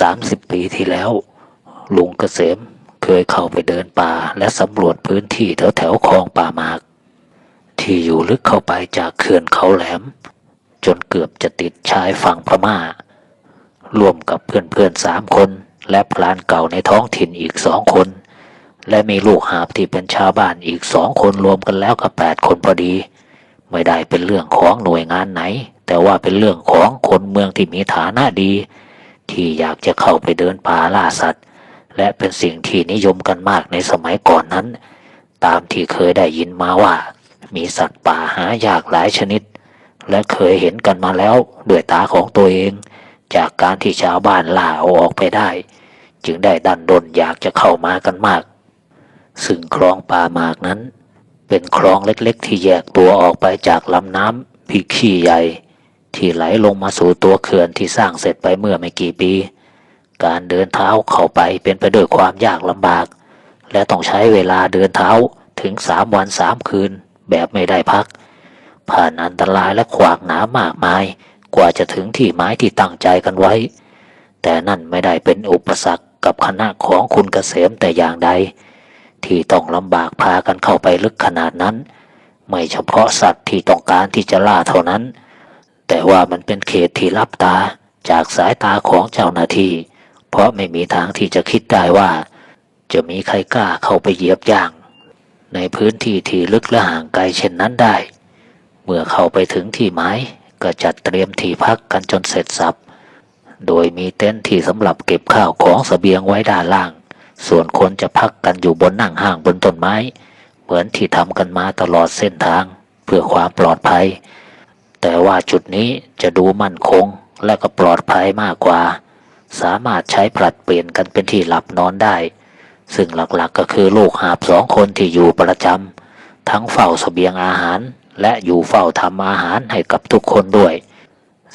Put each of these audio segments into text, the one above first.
สามสิบปีที่แล้ว ลุงเกษมเคยเข้าไปเดินป่าและสำรวจพื้นที่แถวแถวคลองป่าหมาก ที่อยู่ลึกเข้าไปจากเขื่อนเขาแหลม จนเกือบจะติดชายฝั่งพม่ารวมกับเพื่อนๆสามคน และพลานเก่าในท้องถิ่นอีกสองคน และมีลูกหาบที่เป็นชาวบ้านอีกสองคนรวมกันแล้วก็แปดคนพอดี ไม่ได้เป็นเรื่องของหน่วยงานไหน แต่ว่าเป็นเรื่องของคนเมืองที่มีฐานะดี ที่อยากจะเข้าไปเดินป่าล่าสัตว์ และเป็นสิ่งที่นิยมกันมากในสมัยก่อนนั้น ตามที่เคยได้ยินมาว่า มีสัตว์ป่าหายากหลายชนิด และเคยเห็นกันมาแล้วด้วยตาของตัวเอง จากการที่ชาวบ้านล่าเอาออกไปได้ จึงได้ดันดนอยากจะเข้ามากันมาก ซึ่งคลองป่าหมากนั้น เป็นคลองเล็กๆ ที่แยกตัวออกไปจากลำน้ำพิขี้ใหญ่ ที่ไหลลงมาสู่ตัวเขื่อนที่สร้างเสร็จไปเมื่อไม่กี่ปี การเดินเท้าเข้าไปเป็นไปด้วยความยากลำบาก และต้องใช้เวลาเดินเท้าถึงสามวันสามคืนแบบไม่ได้พัก ผ่านอันตรายและขวากหนามากมาย กว่าจะถึงที่หมายที่ตั้งใจกันไว้ แต่นั่นไม่ได้เป็นอุปสรรคกับคณะของคุณเกษมแต่อย่างใด ที่ต้องลำบากพากันเข้าไปลึกขนาดนั้น ไม่เฉพาะสัตว์ที่ต้องการที่จะล่าเท่านั้น แต่ว่ามันเป็นเขตที่ลับตาจากสายตาของเจ้าหน้าที่ เพราะไม่มีทางที่จะคิดได้ว่า จะมีใครกล้าเข้าไปเหยียบย่าง ในพื้นที่ที่ลึกและห่างไกลเช่นนั้นได้ เมื่อเข้าไปถึงที่หมายก็จัดเตรียมที่พักกันจนเสร็จสับ โดยมีเต็นท์ที่สำหรับเก็บข้าวของเสบียงไว้ด้านล่าง ส่วนคนจะพักกันอยู่บนนั่งห้างบนต้นไม้ เหมือนที่ทำกันมาตลอดเส้นทาง เพื่อความปลอดภัย แต่ว่าจุดนี้จะดูมั่นคงและก็ปลอดภัยมากกว่า สามารถใช้ผลัดเปลี่ยนกันเป็นที่หลับนอนได้ ซึ่งหลักๆก็คือลูกหาบสองคนที่อยู่ประจำทั้งเฝ้าสเสบียงอาหาร และอยู่เฝ้าทำอาหารให้กับทุกคนด้วย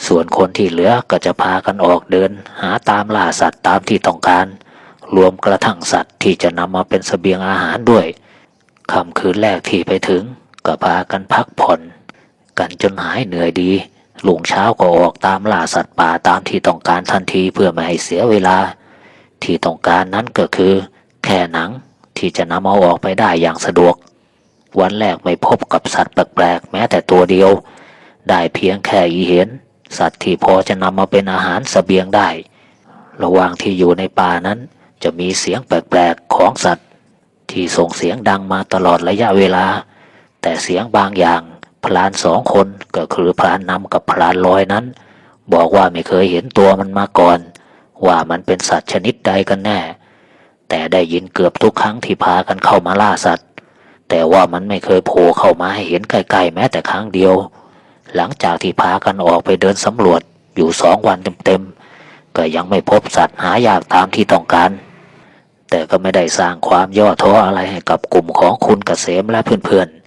ส่วนคนที่เหลือก็จะพากันออกเดิน หาตามล่าสัตว์ตามที่ต้องการ รวมกระทั่งสัตว์ที่จะนำมาเป็นสเสบียงอาหารด้วยค่ำคืนแรกที่ไปถึงก็พากันพักผ่อน กันจนหายเหนื่อยดีลุงเช้าก็ออกตามล่าสัตว์ป่าตามที่ต้องการทันทีเพื่อไม่ให้เสียเวลา ที่ต้องการนั้นก็คือ แค่หนังที่จะนำเอาออกไปได้อย่างสะดวก วันแรกไม่พบกับสัตว์แปลกๆแม้แต่ตัวเดียว ได้เพียงแค่อีเห็น สัตว์ที่พอจะนำมาเป็นอาหารเสบียงได้ ระหว่างที่อยู่ในป่านั้น จะมีเสียงแปลกๆของสัตว์ ที่ส่งเสียงดังมาตลอดระยะเวลา แต่เสียงบางอย่าง พลานสองคนก็คือพลานนำกับพลานลอยนั้น บอกว่าไม่เคยเห็นตัวมันมาก่อน ว่ามันเป็นสัตว์ชนิดใดกันแน่ แต่ได้ยินเกือบทุกครั้งที่พากันเข้ามาล่าสัตว์ แต่ว่ามันไม่เคยโผล่เข้ามาให้เห็นใกล้ๆแม้แต่ครั้งเดียว หลังจากที่พากันออกไปเดินสำรวจอยู่สองวันเต็มๆก็ยังไม่พบสัตว์หายากตามที่ต้องการแต่ก็ไม่ได้สร้างความย่อท้ออะไรให้กับกลุ่มของคุณเกษมและเพื่อนๆ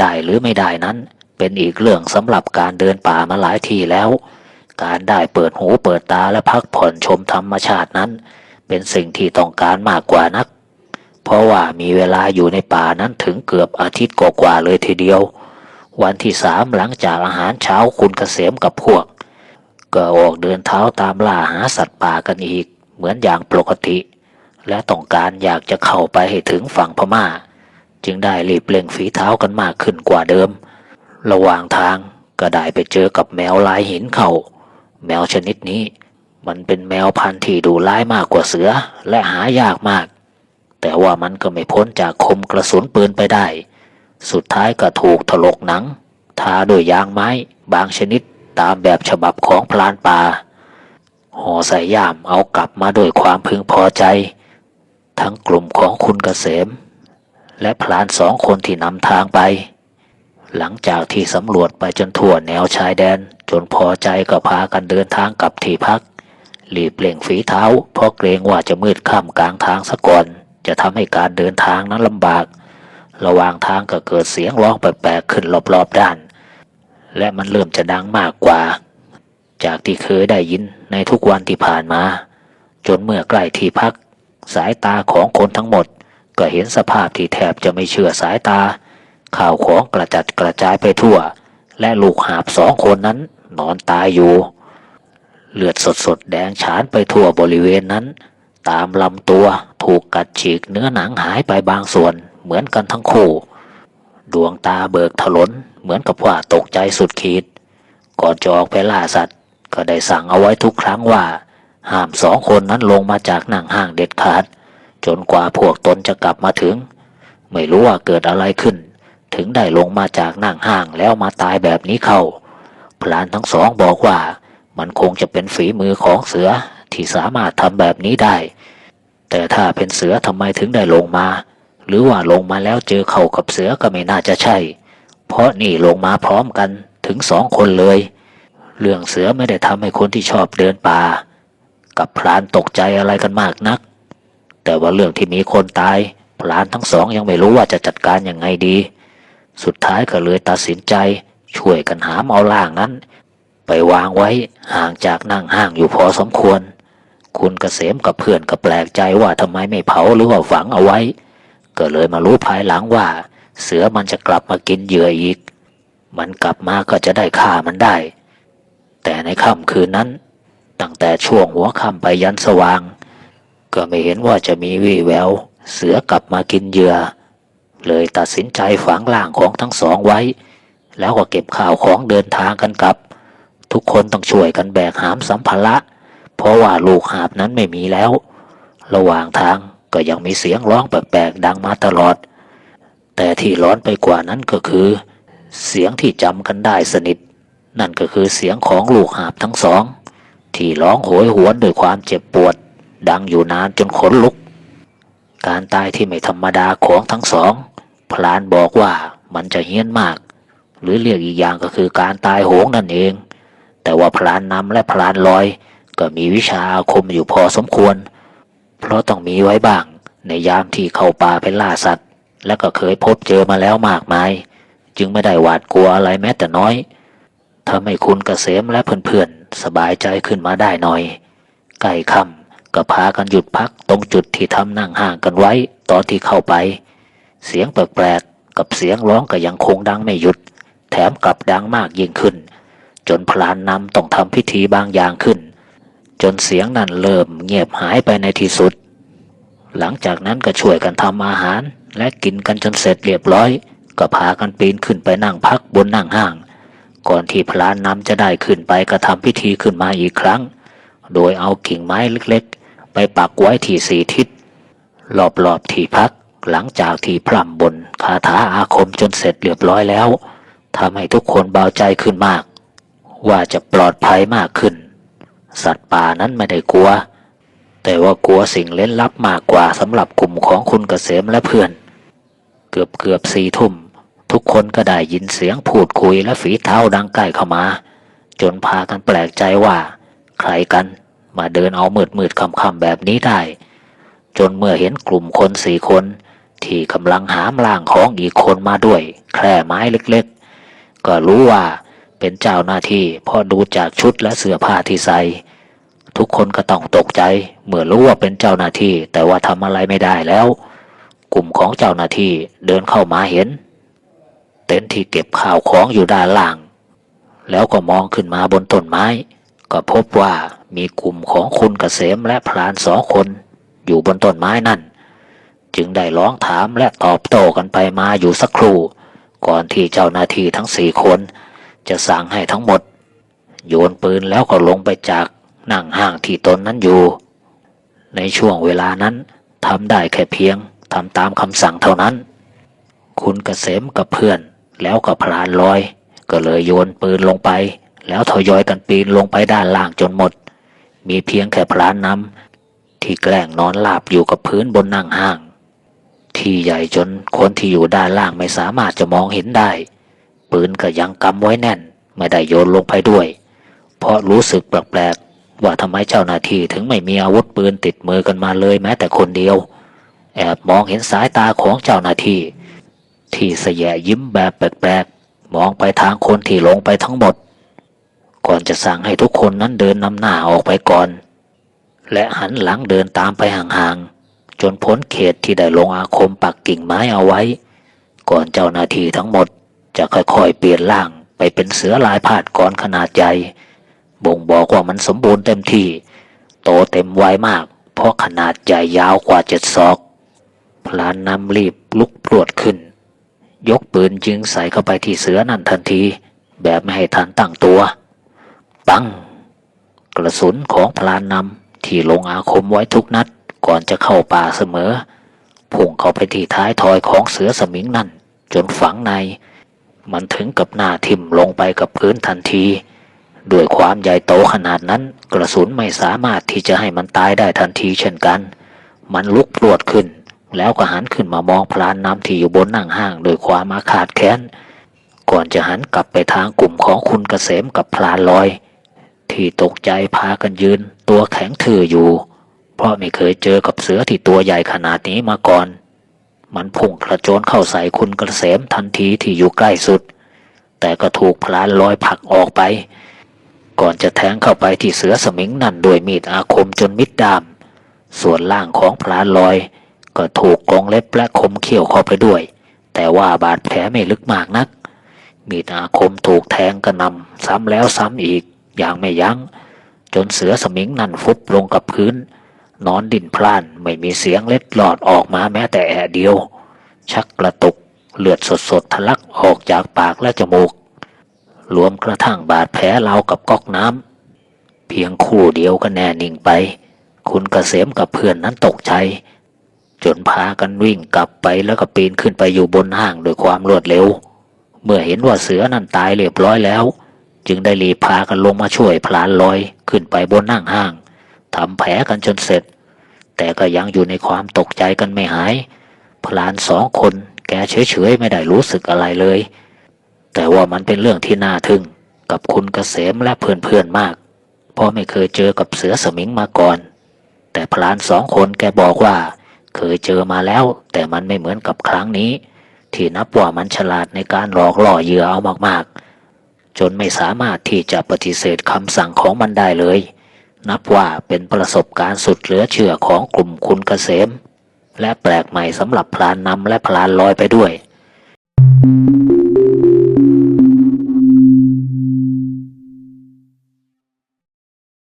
ได้หรือไม่ได้นั้น เป็นอีกเรื่องสำหรับการเดินป่ามาหลายที่แล้ว การได้เปิดหูเปิดตาและพักผ่อนชมธรรมชาตินั้น เป็นสิ่งที่ต้องการมากกว่านัก เพราะว่ามีเวลาอยู่ในป่านั้นถึงเกือบอาทิตย์กว่าๆเลยทีเดียว วันที่สามหลังจากอาหารเช้าคุณเกษมกับพวก ก็ออกเดินเท้าตามล่าหาสัตว์ป่ากันอีก เหมือนอย่างปกติ และต้องการอยากจะเข้าไปให้ถึงฝั่งพม่า จึงได้รีบเร่งฝีเท้ากันมากขึ้นกว่าเดิม ระหว่างทางก็ได้ไปเจอกับแมวลายหินเขาแมวชนิดนี้ มันเป็นแมวพันธุ์ที่ดูร้ายมากกว่าเสือและหายากมาก แต่ว่ามันก็ไม่พ้นจากคมกระสุนปืนไปได้ สุดท้ายก็ถูกถลกหนัง ทาด้วยยางไม้ บางชนิดตามแบบฉบับของพลานป่าห่อใส่ย่ามเอากลับมาด้วยความพึงพอใจ ทั้งกลุ่มของคุณเกษม และพลานสองคนที่นำทางไป หลังจากที่สำรวจไปจนทั่วแนวชายแดน จนพอใจก็พากันเดินทางกลับที่พักรีบเร่งฝีเท้า เพราะเกรงว่าจะมืดค่ำกลางทางซะก่อน จะทำให้การเดินทางนั้นลำบาก ระหว่างทางก็เกิดเสียงร้องแปลกๆขึ้นรอบๆด้าน และมันเริ่มจะดังมากกว่า จากที่เคยได้ยินในทุกวันที่ผ่านมา จนเมื่อใกล้ที่พัก สายตาของคนทั้งหมด ก็เห็นสภาพที่แทบจะไม่เชื่อสายตา ข่าวของกระจัดกระจายไปทั่ว และลูกหาบสองคนนั้นนอนตายอยู่ เลือดสดๆแดงฉานไปทั่วบริเวณนั้น ตามลำตัวถูกกัดฉีกเนื้อหนังหายไปบางส่วนเหมือนกันทั้งคู่ ดวงตาเบิกถลนเหมือนกับว่าตกใจสุดขีด ก่อนจะออกไปล่าสัตว์ ก็ได้สั่งเอาไว้ทุกครั้งว่าห้ามสองคนนั้นลงมาจากหนังห้างเด็ดขาด จนกว่าพวกตนจะกลับมาถึง ไม่รู้ว่าเกิดอะไรขึ้น ถึงได้ลงมาจากนั่งห้างแล้วมาตายแบบนี้เข้า พลานทั้งสองบอกว่า มันคงจะเป็นฝีมือของเสือที่สามารถทำแบบนี้ได้ แต่ถ้าเป็นเสือทำไมถึงได้ลงมา หรือว่าลงมาแล้วเจอเข้ากับเสือก็ไม่น่าจะใช่ เพราะนี่ลงมาพร้อมกันถึงสองคนเลย เรื่องเสือไม่ได้ทำให้คนที่ชอบเดินป่า กับพรานตกใจอะไรกันมากนัก แต่ว่าเรื่องที่มีคนตายพรานทั้งสองยังไม่รู้ว่าจะจัดการยังไงดี สุดท้ายก็เลยตัดสินใจ ช่วยกันหามเอาล่างนั้น ไปวางไว้ห่างจากนั่งห้างอยู่พอสมควร คุณเกษมกับเพื่อนก็แปลกใจว่าทำไมไม่เผาหรือว่าฝังเอาไว้ ก็เลยมารู้ภายหลังว่า เสือมันจะกลับมากินเหยื่ออีก มันกลับมาก็จะได้ฆ่ามันได้ แต่ในค่ำคืนนั้น ตั้งแต่ช่วงหัวค่ำไปยันสว่าง ก็ไม่เห็นว่าจะมีวี่แวว เสือกลับมากินเหยื่อ เลยตัดสินใจฝังร่างของทั้งสองไว้ แล้วก็เก็บข่าวของเดินทางกันกลับ ทุกคนต้องช่วยกันแบกหามสัมภาระ เพราะว่าลูกหาบนั้นไม่มีแล้ว ระหว่างทางก็ยังมีเสียงร้องแปลกๆดังมาตลอด แต่ที่ร้อนไปกว่านั้นก็คือ เสียงที่จำกันได้สนิท นั่นก็คือเสียงของลูกหาบทั้งสอง ที่ร้องโหยหวนด้วยความเจ็บปวด ดังอยู่นานจนขนลุก การตายที่ไม่ธรรมดาของทั้งสอง พลานบอกว่ามันจะเฮี้ยนมาก หรือเรียกอีกอย่างก็คือการตายโหงนั่นเอง แต่ว่าพลานนำและพลานลอย ก็มีวิชาอาคมอยู่พอสมควร เพราะต้องมีไว้บ้าง ในยามที่เข้าป่าไปล่าสัตว์ และก็เคยพบเจอมาแล้วมากมาย จึงไม่ได้หวาดกลัวอะไรแม้แต่น้อยทำให้คุณเกษมและเพื่อนๆสบายใจขึ้นมาได้หน่อย ใกล้ค่ำ ก็พากันหยุดพักตรงจุดที่ทำนั่งห่างกันไว้ตอนที่เข้าไป เสียงแปลกๆกับเสียงร้องก็ยังคงดังไม่หยุด แถมกลับดังมากยิ่งขึ้น จนพลานนำต้องทำพิธีบางอย่างขึ้น จนเสียงนั้นเริ่มเงียบหายไปในที่สุด หลังจากนั้นก็ช่วยกันทำอาหาร และกินกันจนเสร็จเรียบร้อย ก็พากันปีนขึ้นไปนั่งพักบนนั่งห้าง ก่อนที่พลานนำจะได้ขึ้นไปกระทำพิธีขึ้นมาอีกครั้ง โดยเอากิ่งไม้เล็กๆ ไปปักไว้ที่สี่ทิศรอบๆที่พัก หลังจากที่พร่ำบนคาถาอาคมจนเสร็จเรียบร้อยแล้วทำให้ทุกคนเบาใจขึ้นมาก ว่าจะปลอดภัยมากขึ้น สัตว์ป่านั้นไม่ได้กลัว แต่ว่ากลัวสิ่งเล่นลับมากกว่าสำหรับกลุ่มของคุณเกษมและเพื่อน เกือบเกือบสี่ทุ่ม ทุกคนก็ได้ยินเสียงพูดคุยและฝีเท้าดังใกล้เข้ามา จนพากันแปลกใจว่า ใครกัน มาเดินเอามืดมืดๆค่ำๆแบบนี้ได้ จนเมื่อเห็นกลุ่มคนสี่คน ที่กำลังหามล่างของอีกคนมาด้วย แคร่ไม้เล็กๆ ก็รู้ว่าเป็นเจ้าหน้าที่พอดูจากชุดและเสื้อผ้าที่ใส่ทุกคนก็ต้องตกใจเมื่อรู้ว่าเป็นเจ้าหน้าที่ แต่ว่าทำอะไรไม่ได้แล้ว กลุ่มของเจ้าหน้าที่เดินเข้ามาเห็น เต็นท์ที่เก็บข้าวของอยู่ด้านล่าง แล้วก็มองขึ้นมาบนต้นไม้ ก็พบว่ามีกลุ่มของคุณเกษมและพรานสองคน อยู่บนต้นไม้นั่น จึงได้ร้องถามและตอบโต้กันไปมาอยู่สักครู่ ก่อนที่เจ้าหน้าที่ทั้งสี่คน จะสั่งให้ทั้งหมด โยนปืนแล้วก็ลงไปจากนั่งห้างที่ตนนั้นอยู่ ในช่วงเวลานั้นทำได้แค่เพียงทำตามคำสั่งเท่านั้น คุณเกษมกับเพื่อนแล้วก็พลานลอย ก็เลยโยนปืนลงไป แล้วทยอยกันปีนลงไปด้านล่างจนหมด มีเพียงแค่พลานนำที่แกล้งนอนหลับอยู่กับพื้นบนนั่งห้าง ที่ใหญ่จนคนที่อยู่ด้านล่างไม่สามารถจะมองเห็นได้ ปืนก็ยังกำไว้แน่น ไม่ได้โยนลงไปด้วย เพราะรู้สึกแปลกๆว่าทำไมเจ้าหน้าที่ถึงไม่มีอาวุธปืนติดมือกันมาเลยแม้แต่คนเดียว แอบมองเห็นสายตาของเจ้าหน้าที่ ที่เสยยิ้มแบบแปลกๆมองไปทางคนที่ลงไปทั้งหมด ก่อนจะสั่งให้ทุกคนนั้นเดินนำหน้าออกไปก่อน และหันหลังเดินตามไปห่างๆ จนพ้นเขตที่ได้ลงอาคมปักกิ่งไม้เอาไว้ ก่อนเจ้าหน้าที่ทั้งหมดจะค่อยๆเปลี่ยนร่างไปเป็นเสือลายพาดกรขนาดใหญ่ บ่งบอกว่ามันสมบูรณ์เต็มที่ โตเต็มวัยมาก เพราะขนาดใหญ่ยาวกว่าเจ็ดศอก พลานนำรีบลุกพรวดขึ้น ยกปืนยิงใส่เข้าไปที่เสือนั่นทันที แบบไม่ให้ทันตั้งตัว ปัง กระสุนของพลานนำที่ลงอาคมไว้ทุกนัดก่อนจะเข้าป่าเสมอพุ่งเข้าไปที่ท้ายทอยของเสือสมิงนั่น จนฝังใน มันถึงกับหน้าทิ่มลงไปกับพื้นทันทีด้วยความใหญ่โตขนาดนั้น กระสุนไม่สามารถที่จะให้มันตายได้ทันทีเช่นกัน มันลุกพรวดขึ้น แล้วก็หันขึ้นมามองพลานน้ำที่อยู่บนนั่งห้างโดวยความอาฆาตแค้น ก่อนจะหันกลับไปทางกลุ่มของคุณเกษมกับพลานลอย ที่ตกใจพากันยืน ตัวแข็งทื่ออยู่ เพราะไม่เคยเจอกับเสือที่ตัวใหญ่ขนาดนี้มาก่อน มันพุ่งกระโจนเข้าใส่คุณกระเกษมทันทีที่อยู่ใกล้สุด แต่ก็ถูกพลานลอยผลักออกไป ก่อนจะแทงเข้าไปที่เสือสมิงนั่นด้วยมีดอาคมจนมิดดาม ส่วนล่างของพลานลอย ก็ถูกกรงเล็บและคมเขี้ยวเข้าไปด้วย แต่ว่าบาดแผลไม่ลึกมากนัก มีดอาคมถูกแทงกระนำซ้ำแล้วซ้ำอีก อย่างไม่ยัง้ง จนเสือสมิงนั่นฟุบลงกับพื้น นอนดิ่นพล่านไม่มีเสียงเล็ดหลอดออกมาแม้แต่แอะเดียว ชักกระตุกเลือดสดๆทะลักออกจากปากและจมูก รวมกระทั่งบาดแผลเรากับก๊อกน้ำเพียงครู่เดียวก็แน่นิ่งไป คุณเกษมกับเพื่อนนั้นตกใจ จนพากันวิ่งกลับไปแล้วก็ปีนขึ้นไปอยู่บนห้างด้วยความรวดเร็ว เมื่อเห็นว่าเสือนั่นตายเรียบร้อยแล้ว จึงได้รีพากันลงมาช่วยพลานลอยขึ้นไปบนนั่งห้างทำแผลกันจนเสร็จ แต่ก็ยังอยู่ในความตกใจกันไม่หาย พลานสองคนแกเฉยๆไม่ได้รู้สึกอะไรเลย แต่ว่ามันเป็นเรื่องที่น่าทึ่งกับคุณเกษมและเพื่อนๆมาก เพราะไม่เคยเจอกับเสือสมิงมาก่อน แต่พลานสองคนแกบอกว่า เคยเจอมาแล้ว แต่มันไม่เหมือนกับครั้งนี้ ที่นับว่ามันฉลาดในการหลอกล่อเหยื่อเอามากๆ จนไม่สามารถที่จะปฏิเสธคำสั่งของมันได้เลย นับว่าเป็นประสบการณ์สุดเหลือเชื่อของกลุ่มคุณเกษม และแปลกใหม่สำหรับพลานนำและพลานลอยไปด้วย